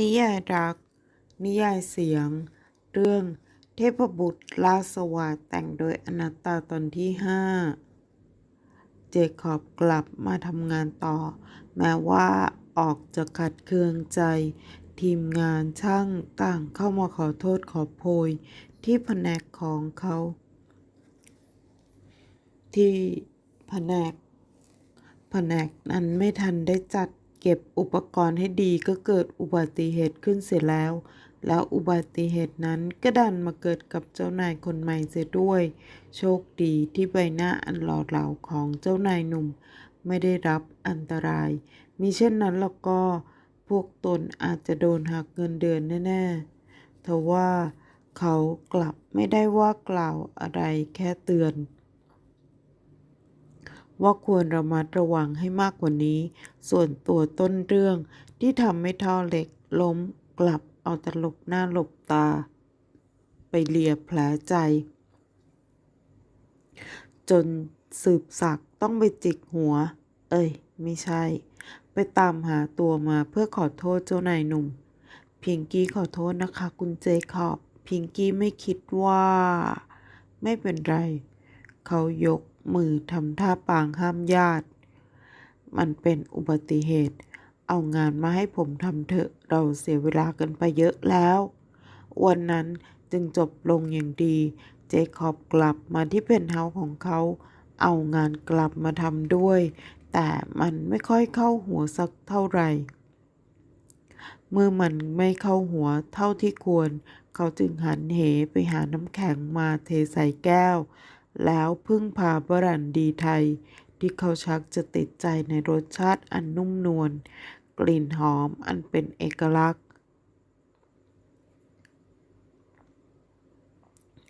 นิยายรัก นิยายเสียง เรื่อง เทพบุตรลาสวาทแต่งโดยอนัตตาตอนที่ห้าเจคอบกลับมาทำงานต่อ แม้ว่าออกจะขัดเคืองใจ ทีมงานช่างต่างเข้ามาขอโทษขอโพย ที่แผนกของเขา ที่แผนกแผนกนั้นไม่ทันได้จัด เก็บอุปกรณ์ให้ดีก็เกิดอุบัติเหตุขึ้นเสียแล้ว แล้วอุบัติเหตุนั้นก็ดันมาเกิดกับเจ้านายคนใหม่เสียด้วย โชคดีที่ใบหน้าอันหล่อเหลาของเจ้านายหนุ่ม ไม่ได้รับอันตราย มิเช่นนั้นแล้วก็ พวกตนอาจจะโดนหักเงินเดือนแน่ๆทว่าเขากลับไม่ได้ว่ากล่าวอะไรแค่เตือน ว่าควรระมัดระวังให้มากกว่านี้ ส่วนตัวต้นเรื่องที่ทำให้ท่อเหล็กล้มกลับเอาตลบหน้าหลบตา ไปเลียแผลใจ จนสืบศักต้องไปจิกหัว เอ้ย ไม่ใช่ ไปตามหาตัวมาเพื่อขอโทษเจ้านายหนุ่ม พิงกี้ขอโทษนะคะ คุณเจคอบ พิงกี้ไม่คิดว่า ไม่เป็นไร เขายก มือทำท่าปางห้ามญาติ มันเป็นอุบัติเหตุ เอางานมาให้ผมทำเถอะ เราเสียเวลากันไปเยอะแล้ว วันนั้นจึงจบลงอย่างดี เจคอบกลับมาที่เพนท์เฮาส์ของเขา เอางานกลับมาทำด้วย แต่มันไม่ค่อยเข้าหัวสักเท่าไหร่เมื่อมันไม่เข้าหัวเท่าที่ควร เขาจึงหันเหไปหาน้ำแข็งมาเทใส่แก้ว แล้วพึ่งพาบรันดีไทย ที่เขาชักจะติดใจในรสชาติอันนุ่มนวลกลิ่นหอมอันเป็นเอกลักษณ์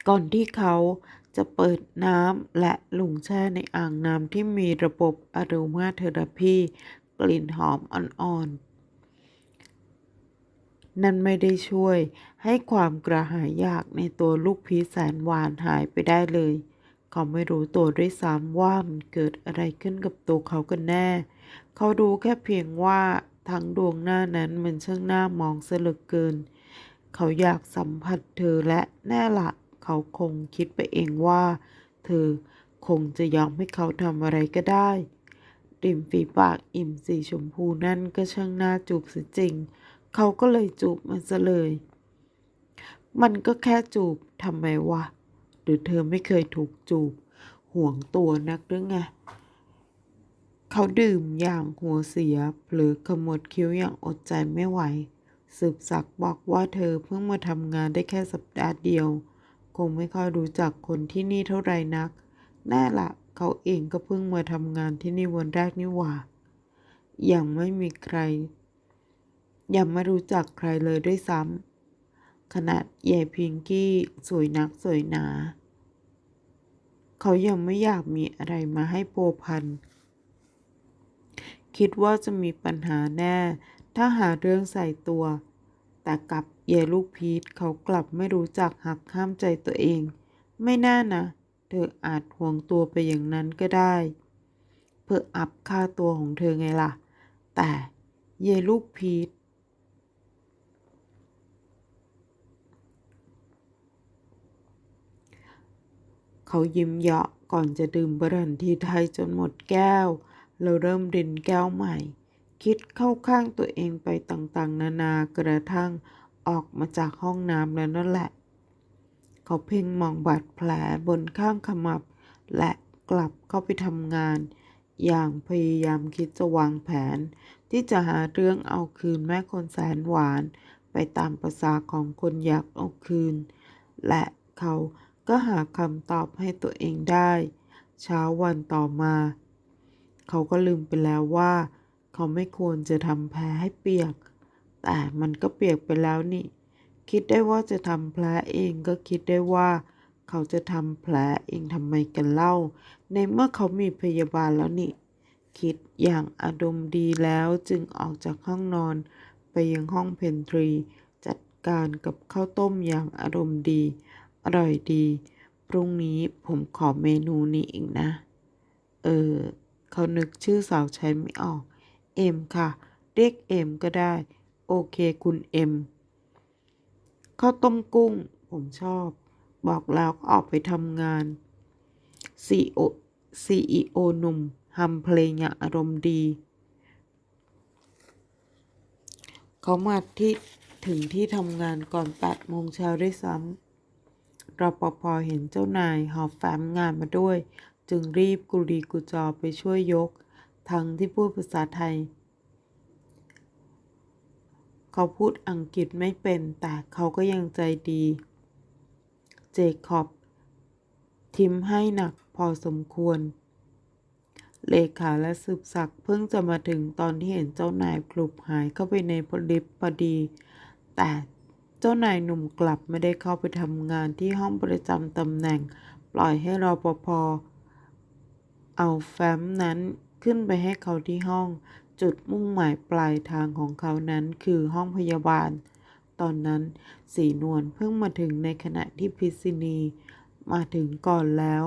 ก่อนที่เขาจะเปิดน้ำและลุงแช่ในอ่างน้ำที่มีระบบอะโรมาเทอราพีกลิ่นหอมอ่อนๆ นั่นไม่ได้ช่วยให้ความกระหายอยากในตัวลูกพีแสนหวานหายไปได้เลย เขาไม่รู้ตัวด้วยซ้ำว่ามันเกิดอะไรขึ้นกับตัวเขากันแน่ เขารู้แค่เพียงว่าทั้งดวงหน้านั้นมันช่างหน่ามองเสลือเกิน เขาอยากสัมผัสเธอและแน่ละเขาคงคิดไปเองว่า เธอคงจะยอมให้เขาทำอะไรก็ได้ ริมฝีปากอิ่มสีชมพูนั่นก็ช่างน่าจูบเสียจริง เขาก็เลยจูบมันซะเลย มันก็แค่จูบทำไมวะ หรือเธอไม่เคยถูกจูบ ห่วงตัวนักหรือไงเขาดื่มอย่างหัวเสียหรือขมวดคิ้วอย่างอดใจไม่ไหว สืบศักบอกว่าเธอเพิ่งมาทำงานได้แค่สัปดาห์เดียว คงไม่ค่อยรู้จักคนที่นี่เท่าไรนักแน่ละเขาเองก็เพิ่งมาทำงานที่นี่วันแรกนี่หว่า ยังไม่มีใคร ยังไม่รู้จักใครเลยด้วยซ้ำ ขนาดยายพิงกี้สวยนักสวยหนา เขายังไม่อยากมีอะไรมาให้โปพัน คิดว่าจะมีปัญหาแน่ ถ้าหาเรื่องใส่ตัว แต่กับเยลูกพีทเขากลับไม่รู้จักหักห้ามใจตัวเอง ไม่น่านะ เธออาจห่วงตัวไปอย่างนั้นก็ได้ เพื่ออัพค่าตัวของเธอไงล่ะ แต่เยายลูกพีท เขายิ้มเยาะก่อนจะดื่มบรันทีไทยจนหมดแก้ว แล้วเริ่มรินแก้วใหม่ คิดเข้าข้างตัวเองไปต่างๆ นานากระทั่งออกมาจากห้องน้ำแล้วนั่นแหละ เขาเพ่งมองบาดแผลบนข้างขมับ และกลับเข้าไปทำงาน อย่างพยายามคิดจะวางแผน ที่จะหาเรื่องเอาคืนแม่คนแสนหวาน ไปตามประษาของคนอยากเอาคืน และเขา ก็หาคำตอบให้ตัวเองได้ เช้าวันต่อมา เขาก็ลืมไปแล้วว่า เขาไม่ควรจะทำแผลให้เปียก แต่มันก็เปียกไปแล้วนี่ คิดได้ว่าจะทำแผลเองก็คิดได้ว่า เขาจะทำแผลเองทำไมกันเล่า ในเมื่อเขามีพยาบาลแล้วนี่ คิดอย่างอารมณ์ดีแล้วจึงออกจากห้องนอน ไปยังห้องเพนทรี จัดการกับข้าวต้มอย่างอารมณ์ดี อร่อยดี พรุ่งนี้ผมขอเมนูนี้อีกนะ เออ เขานึกชื่อสาวใช้ไม่ออก เอ็มค่ะ เรียกเอ็มก็ได้ โอเคคุณเอ็มข้าวต้มกุ้ง ผมชอบ บอกแล้วก็ออกไปทำงาน CEO CEO หนุ่มทำเพลงอย่างอารมณ์ดี เขามาที่ถึงที่ทำงานก่อน8โมงเช้าด้วยซ้ำ รปภเห็นเจ้านายหอบแฟ้มงานมาด้วย จึงรีบกุลีกุจอไปช่วยยก ทั้งที่พูดภาษาไทย เขาพูดอังกฤษไม่เป็น แต่เขาก็ยังใจดี เจคอบ ทิมให้หนักพอสมควร เลขาและสืบศักดิ์เพิ่งจะมาถึงตอนที่เห็นเจ้านายกลุบหายเข้าไปในลิฟต์พอดี แต่ เจ้านายหนุ่มกลับไม่ได้เข้าไปทำงานที่ห้องประจำตำแหน่ง ปล่อยให้รอปภเอาแฟ้มนั้นขึ้นไปให้เขาที่ห้อง จุดมุ่งหมายปลายทางของเขานั้นคือห้องพยาบาล ตอนนั้นสีนวลเพิ่งมาถึงในขณะที่พิษณีมาถึงก่อนแล้ว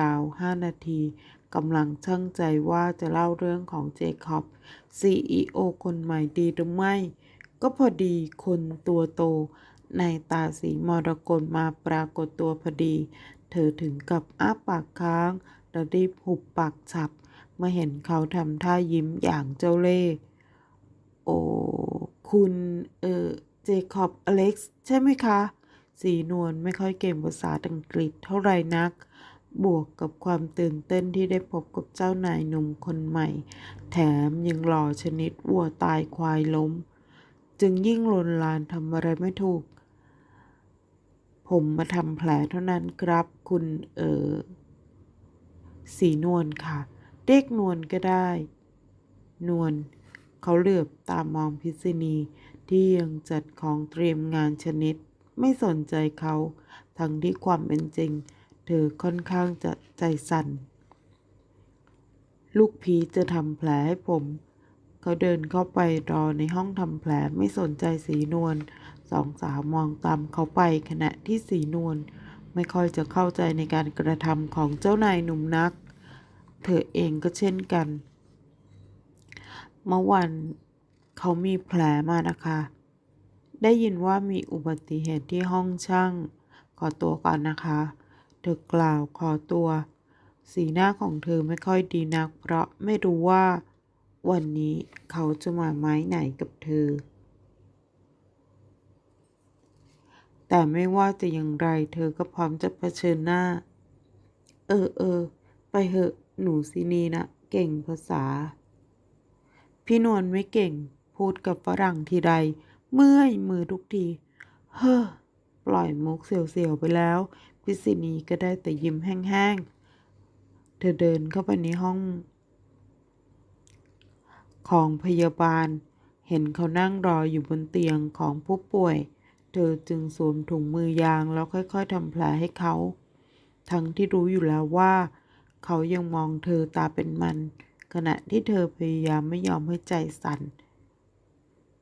ราวๆห้านาทีกำลังช่างใจว่าจะเล่าเรื่องของเจคอบ CEO คนใหม่ดีหรือไม่ ก็พอดีคนตัวโตในตาสีมรกตมาปรากฏตัวพอดี เธอถึงกับอ้าปากค้างและรีบหุบปากฉับ เมื่อเห็นเขาทำท่ายิ้มอย่างเจ้าเล่ห์โอ้คุณเออเจคอบอเล็กซ์ใช่ไหมคะ สีนวลไม่ค่อยเก่งภาษาอังกฤษเท่าไรนัก บวกกับความตื่นเต้นที่ได้พบกับเจ้านายหนุ่มคนใหม่ แถมยังหล่อชนิดวัวตายควายล้ม จึงยิ่งลนลานทำอะไรไม่ถูก ผมมาทำแผลเท่านั้นครับคุณเออสีนวลค่ะเรียกนวลก็ได้ นวลเขาเหลือบตามองพิษณีที่ยังจัดของเตรียมงานชนิด ไม่สนใจเขา ทั้งที่ความเป็นจริง เธอค่อนข้างจะใจสั่น ลูกพีจะทำแผลให้ผม เขาเดินเข้าไปรอในห้องทำแผลไม่สนใจสีนวลสองสาวมองตามเขาไปขณะที่สีนวลไม่ค่อยจะเข้าใจในการกระทำของเจ้านายหนุ่มนัก เธอเองก็เช่นกัน เมื่อวันเขามีแผลมานะคะ ได้ยินว่ามีอุบัติเหตุที่ห้องช่าง ขอตัวก่อนนะคะ เธอกล่าวขอตัว สีหน้าของเธอไม่ค่อยดีนัก เพราะไม่รู้ว่า วันนี้เขาจะมาไม้ไหนกับเธอ แต่ไม่ว่าจะอย่างไรเธอก็พร้อมจะเผชิญหน้า เออเออ ไปเหอะหนูซีนีนะ เก่งภาษา พี่นวลไม่เก่ง พูดกับฝรั่งทีใด เมื่อยมือทุกที เฮ้อ ปล่อยมุกเสียวๆไปแล้วพิษินีก็ได้แต่ยิ้มแห้งๆ เธอเดินเข้าไปในห้อง ของพยาบาล เห็นเขานั่งรออยู่บนเตียงของผู้ป่วย เธอจึงสวมถุงมือยางแล้วค่อย ๆทำแผลให้เขา ทั้งที่รู้อยู่แล้วว่า เขายังมองเธอตาเป็นมัน ขณะที่เธอพยายามไม่ยอมให้ใจสั่น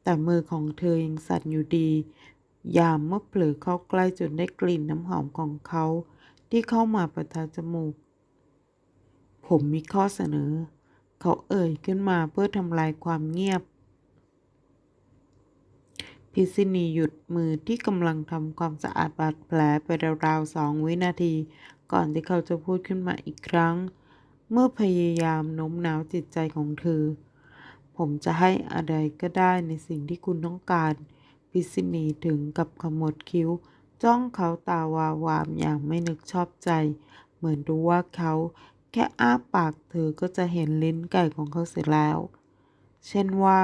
แต่มือของเธอยังสั่นอยู่ดี ยามเมื่อเผลอเข้าใกล้จนได้กลิ่นน้ำหอมของเขา ที่เข้ามาประทะจมูก ผมมีข้อเสนอ เขาเอ่ยขึ้นมาเพื่อทำลายความเงียบ พิษิณีหยุดมือที่กำลังทำความสะอาดบาดแผลไปราวๆสองวินาที ก่อนที่เขาจะพูดขึ้นมาอีกครั้ง เมื่อพยายามโน้มน้าวจิตใจของเธอ ผมจะให้อะไรก็ได้ในสิ่งที่คุณต้องการ พิษิณีถึงกับขมวดคิ้ว จ้องเขาตาวาวามอย่างไม่นึกชอบใจ เหมือนรู้ว่าเขา แค่อ้าปากเธอก็จะเห็นลิ้นไก่ของเขาเสร็จแล้ว เช่นว่า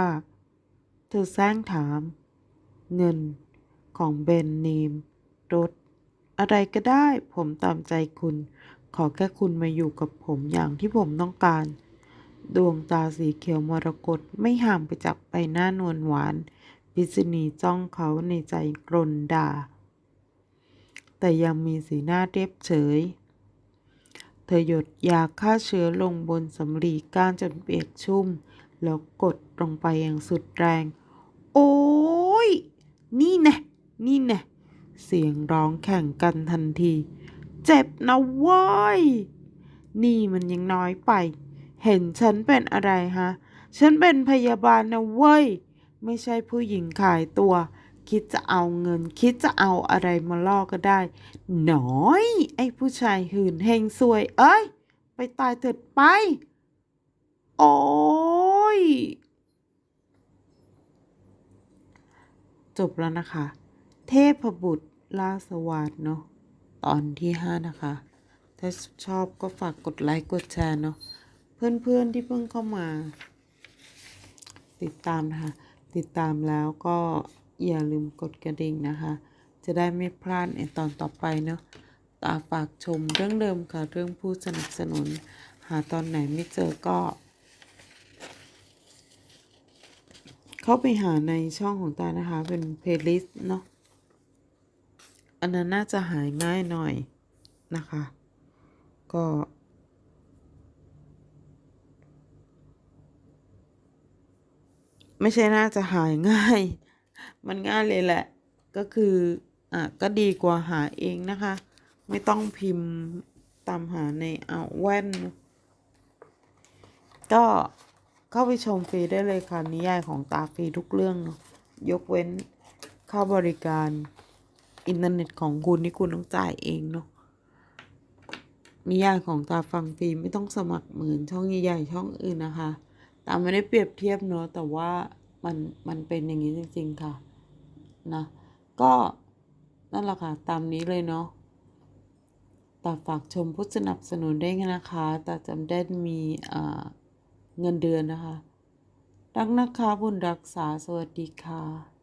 เธอแซงถาม เงินของเบนนีม รถ อะไรก็ได้ผมตามใจคุณ ขอแค่คุณมาอยู่กับผมอย่างที่ผมต้องการ ดวงตาสีเขียวมรกตไม่ห่างไปจากใบหน้านวลหวาน พิษณีจ้องเขาในใจกรนด่า แต่ยังมีสีหน้าเรียบเฉย เธอหยดยาฆ่าเชื้อลงบนสำลีก้านจนเปียกชุ่ม แล้วกดลงไปอย่างสุดแรง โอ้ย นี่แน่นี่แน่เสียงร้องแข่งกันทันที เจ็บนะเว้ย นี่มันยังน้อยไป เห็นฉันเป็นอะไรฮะ ฉันเป็นพยาบาลนะเว้ย ไม่ใช่ผู้หญิงขายตัว คิดจะเอาเงิน คิดจะเอาอะไรมาล่อก็ได้ หน้อย ไอ้ผู้ชายหื่นเฮงซวย เอ้ย ไปตายเถิดไป โอ้ย จบแล้วนะคะ เทพบุตรลาสวาดเนาะ ตอนที่ห้านะคะ ถ้าชอบก็ฝากกดไลค์ กดแชร์เนาะ เพื่อนๆที่เพิ่งเข้ามา ติดตามนะคะ ติดตามแล้วก็ อย่าลืมกดกระดิ่งนะคะ จะได้ไม่พลาดในตอนต่อไปเนาะตาฝากชมเรื่องเดิมค่ะ เรื่องผู้สนับสนุน หาตอนไหนไม่เจอก็ เข้าไปหาในช่องของตานะคะ เป็นเพลย์ลิสต์เนาะอันนั้นน่าจะหายง่ายหน่อยนะคะ ก็ไม่ใช่น่าจะหายง่าย มันง่ายเลยแหละ ก็คืออะก็ดีกว่าหาเองนะคะ ไม่ต้องพิมพ์ตามหาในเอาแว่น ก็เข้าไปชมฟรีได้เลยค่ะ นิยายของตาฟรีทุกเรื่องเนอะยกเว้นค่าบริการอินเทอร์เน็ตของคุณที่คุณต้องจ่ายเองเนาะนิยายของตาฟังฟรีไม่ต้องสมัครเหมือนช่องใหญ่ๆช่องอื่นนะคะ ตาไม่ได้เปรียบเทียบเนาะแต่ว่า มันมันเป็นอย่างนี้จริง ๆ ค่ะ นะ ก็นั่นแหละค่ะ ตามนี้เลยเนาะตาฝากชมผู้สนับสนุนได้ไงนะคะตาจำได้มีเงินเดือนนะคะ รักนะคะบุญรักษาสวัสดีค่ะ